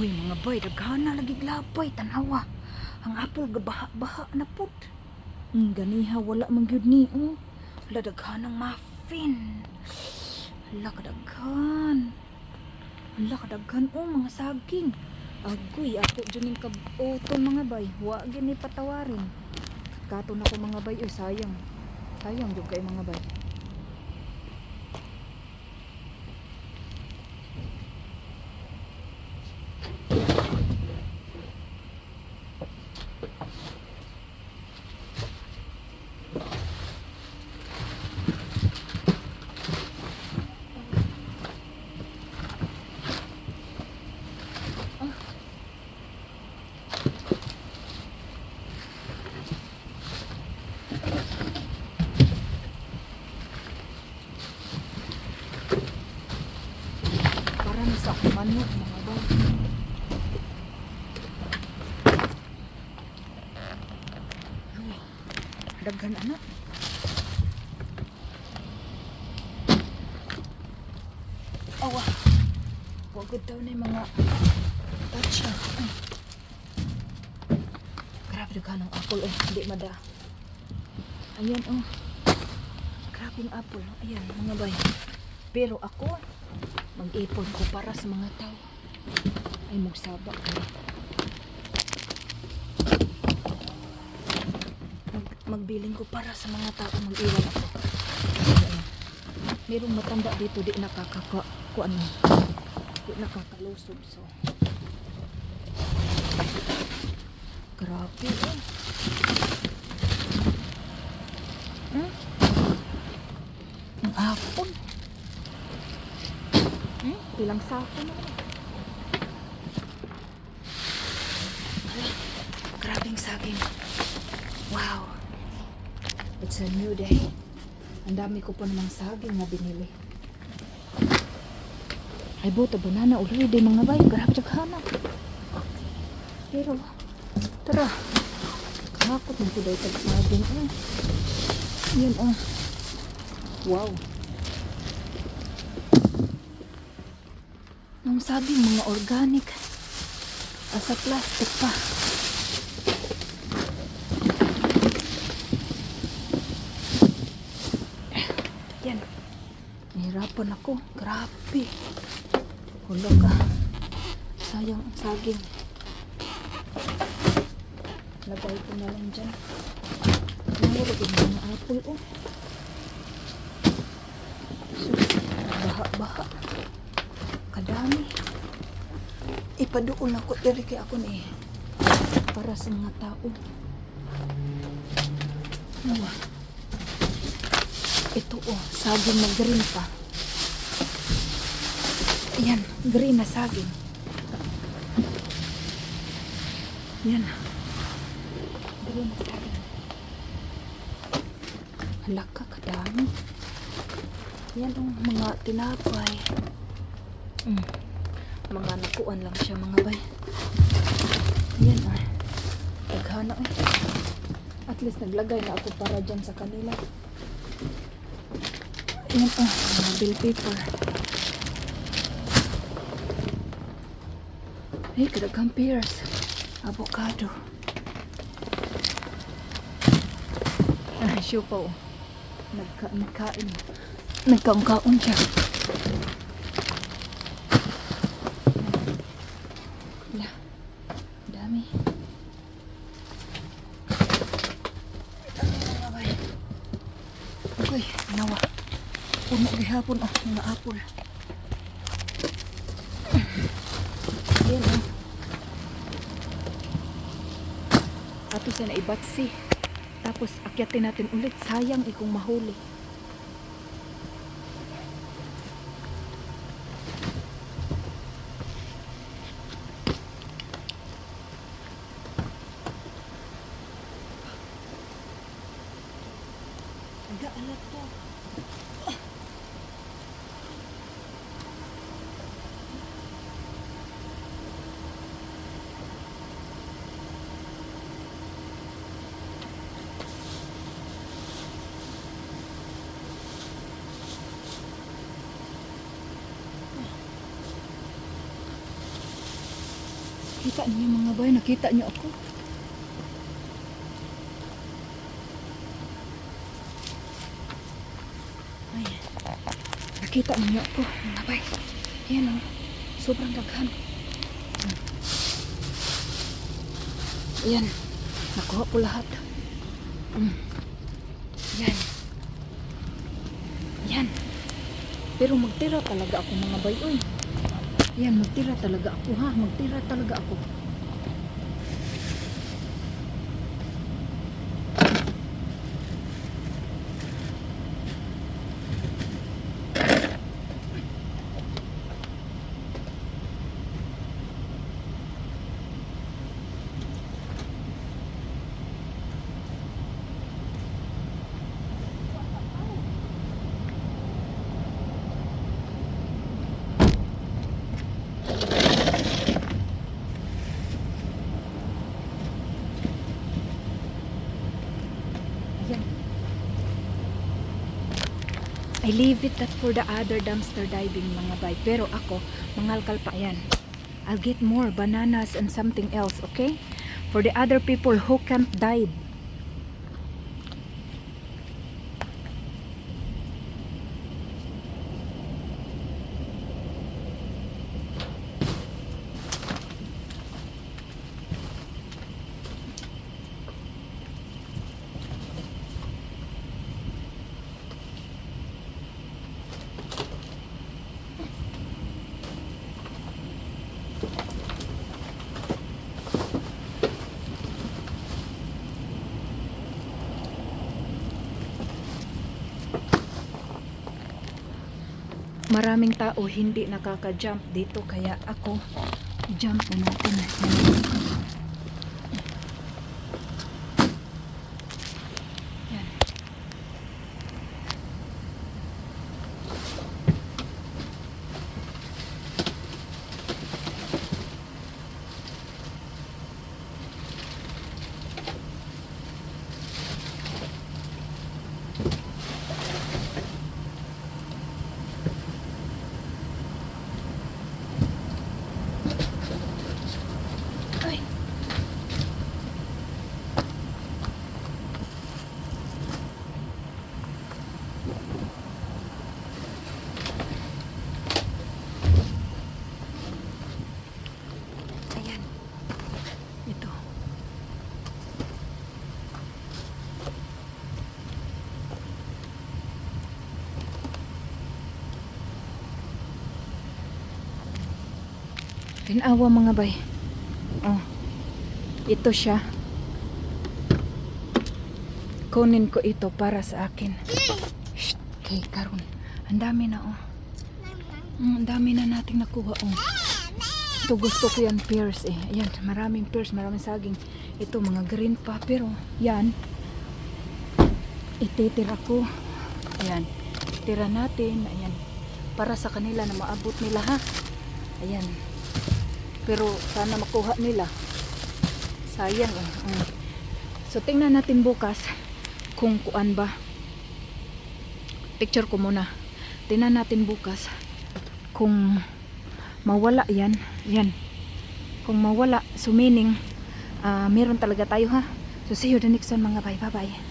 Hoy mga bay, daghana lagi glapay, tanawa. Ang apple gabaha-baha na pud. Mm, ganiha wala man gyud ni. Oh. Hala daghanang muffin. Hala kadaghan. Hala kadaghan oh mga saging. Agoy, ako dyan yung kabuton mga bay. Wa gini patawarin. Kato na ko mga bay. Oy, sayang. Sayang yung kay mga bay. Para na sa manok mga. Ay, Daghan anak. Awa. Wagod daw na yung mga tatsya. Ay. Grabe daghan ng apple eh. Hindi mada. Ayan oh. Grabe yung apple. Ayan mga bay. Pero ako, mag-ipon ko para sa mga tao. Ay, magsaba ko. Mag magbiling ko para sa mga tao. Mag-iwan ako. Merong matanda dito, di nakakaka... Ku ano? Di nakakalusog. So, grabe eh. Hmm? Ang apple. Hmm? Ilang sako na. Hala, grabing saging. Wow. It's a new day. Ang dami ko po namang saging na binili. Ay, buta banana already mga bay. Grabe jaghana. Pero, tara. Kahakot na po daw tag saging. Eh. Yan ah. Wow. Nung sabi mga organic. Asa plastic pa. Yan. Nahirapan ako. Grabe. Hulo ka. Sayang ang saging. Lagay ko na lang dyan. Nahulog yung mga apple oh. Sus, baha-baha. Kadami. Ipadoon ako diri kay ako ni para sa mga tao. Nawa. Ito oh, saging na green pa. Ayan, green na saging. Yan. Green na saging. Halaka, kadami. Yan ang mga tinapay. Mm. Mga nakuan lang siya mga bay. Yan ah. Naghana eh. At least naglagay na ako para dyan sa kanila. Yan ah. Mga bill paper. Hey, kadagang pears. Avocado. Ah, siupaw. Nagkain-kain. Nagkaon-kaon siya. Wala. Dami. Dami mga bay. Uy, nawa. Puno gihapon oh, mga apple. Yan oh. Ato sa naibatsi. Tapos akyatin natin ulit. Sayang kung mahuli. Kita niyo mga bay, nakita niyo ako. Ay, nakita niyo ako mga bay. Yan o, sobrang daghan. Hmm. Yan, nakuha ko lahat. Mm. Yan. Yan. Pero magtira talaga ako mga bay. Uy. Yan, magtira talaga ako ha. Magtira talaga ako. Ayan. I leave it that for the other dumpster diving mga bay. Pero ako, mangalkal pa yan. I'll get more bananas and something else, okay? For the other people who can't dive. Maraming tao hindi nakaka-jump dito kaya ako jump na natin. Yan. Ay. Ayan. Ito. Tinawa mga bay. Oh. Ito siya. Kunin ko ito para sa akin. Shh, kay karon. Ang dami na oh. Mm, ang dami na nating nakuha oh. Ito gusto ko yan pears eh. Ayan, maraming pears, maraming saging. Ito mga green pa pero yan. Ititira ko. Ayan. Tira natin. Ayan. Para sa kanila na maabot nila ha. Ayan. Pero sana makuha nila. Sayang eh. Mm. So tingnan natin bukas kung kuan ba. Picture ko muna. Tingnan natin bukas kung mawala yan. Yan. Kung mawala, so meaning ah, meron talaga tayo ha. So see you the next one mga bye. Bye bye.